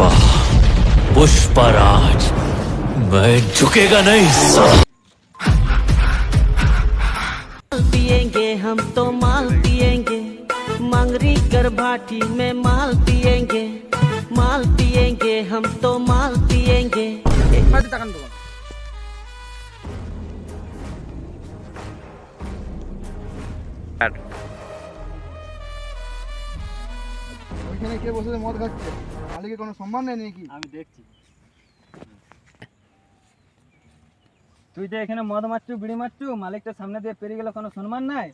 पुष्पा पुष्पा राज मैं झुकेगा नहीं। माल पिएँगे हम तो माल पिएँगे। मंगरी कर भाटी में माल पिएँगे। माल पिएँगे हम तो माल पिएँगे। Thank. ওইখানে কে বসে মদ খাচ্ছে? মালিকের কোনো সম্মান নেই নাকি? আমি দেখছি। তুই তো এখানে মদ মারছু বিড়ি মারছু মালিকটা সামনে দিয়ে পেরিয়ে গেলে কোনো সম্মান নাই?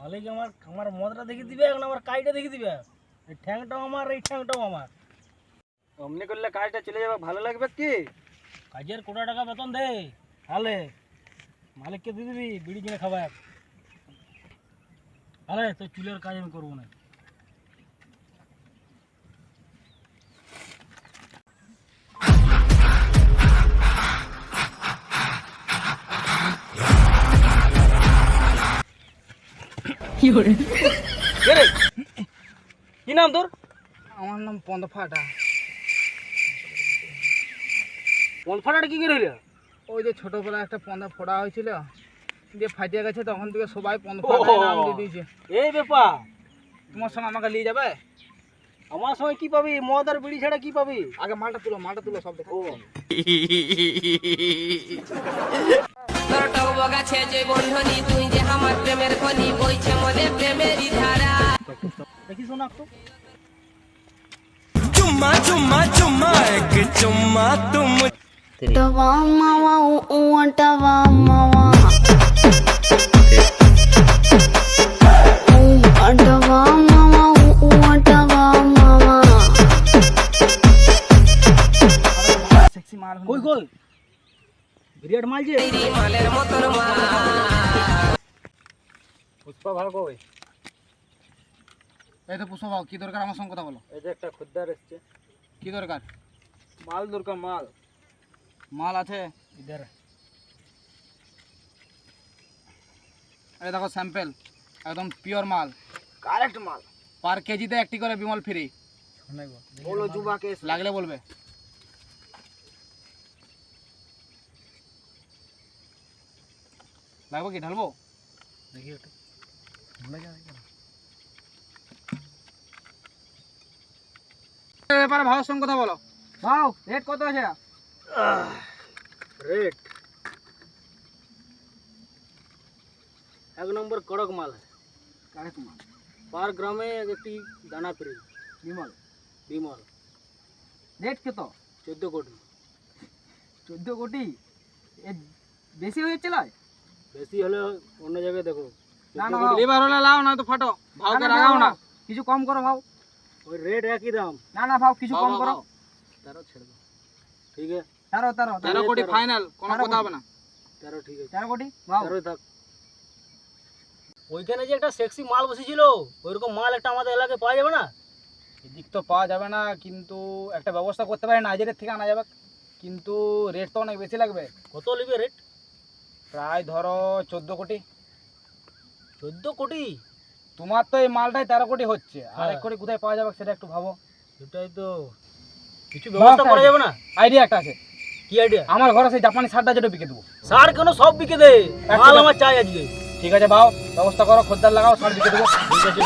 মালিক আমার আমার মদটা দেখে দিবে এখন আমার কাইটা দেখে দিবে। এই ঠ্যাংটাও আমার এই ঠ্যাংটাও আমার। অমনি করলে কাজটা চলে যাবে ভালো লাগবে কি? কাজের কোটা টাকা বেতন দে তাহলে মালিককে দিয়ে দিবি বিড়ি কিনে খাবার। আরে তোর চুলের কাজ আমি করব না। কে নাম তোর? আমার নাম পন্দ ফাটা পলফাটাটা কি করে হইল? ওই যে ছোটবেলায় একটা পন্দা ফোড়া হয়েছিল দিয়ে ফাটিয়ে গেছে তখন থেকে সবাই পন্দ ফাটা নাম দিয়ে দিয়েছে। এই ব্যাপার। তোমার সঙ্গে আমাকে নিয়ে যাবে? আমার সময় কি পাবি? মদ আর বিড়ি ছাড়া কি পাবি? আগে মালটা তুলো মালটা তুলো সব দেখা তোর টক গাছে যে বন্ধনী তুই যে আমার প্রেমের খনি বইছে মনে প্রেমেরই ধারা দেখি শোনা একটু Tava mawa uwa tava mawa Uwa tava mawa uwa tava mawa sexy মাল কই কই বিরাট মাল যে মালের মতন মা পুষ্পা কই এই তো পুষ্প কি দরকার আমার সঙ্গে কথা বলো? এই যে একটা খুদ্দার এসছে। কি দরকার? মাল দরকার মাল। মাল আছে? ইধার। এই দেখো স্যাম্পেল একদম পিওর মাল। কারেক্ট মাল। পার কেজিতে একটি করে বিমল ফ্রি বলো যুবাকে লাগলে বলবে। লাগবে কি ঢালবো? দেখি একটু ব্যাপারে ভালোর সঙ্গে কথা বলো। ভাও রেট কত আছে? রেট এক নম্বর কড়ক মাল। কারে তোমার পার গ্রামে একটি দানা ফ্রি। বিমল। বিমল। রেট কত? চোদ্দ কোটি। চোদ্দ কোটি? বেশি হয়ে যাচ্ছে বেশি হলে অন্য জায়গায় দেখো। না না এবার হলে লাও না তো ফাটো ভাওকে লাগাও না কিছু কম করো ভাও। ওই রেট একই দাম। না না ভাও কিছু কম করো। তেরো ছেড়ে দাও। ঠিক আছে। তেরো তেরো তেরো। কোটি ফাইনাল কোনো কথা হবে না। তেরো ঠিক আছে। তেরো কোটি ভাও। তেরোই থাক। ওইখানে যে একটা সেক্সি মাল বসেছিল ওইরকম মাল একটা আমাদের এলাকায় পাওয়া যাবে না? এদিক তো পাওয়া যাবে না কিন্তু একটা ব্যবস্থা করতে পারি নাইজেরিয়ার থেকে আনা যাবে। কিন্তু রেট তো অনেক বেশি লাগবে। কত লিবে রেট প্রায় ধরো চোদ্দ কোটি। চোদ্দ কোটি? তোমার তো এই মালটাই তেরো কোটি হচ্ছে। আর হ্যাঁ। এক কোটি কোথায় পাওয়া যাবে সেটা একটু ভাবো। সেটাই তো। কিছু ব্যবস্থা করা যাবে না? আইডিয়া একটা আছে। কি আইডিয়া আমার ঘরে সেই জাপানি সারটা যেটা বিকে দেবো। সার কেন সব বিকে দে? মাল আমার চাই আজকে। ঠিক আছে বাও ব্যবস্থা করো খদ্দার লাগাও সার বিকে দেবো। ঠিক আছে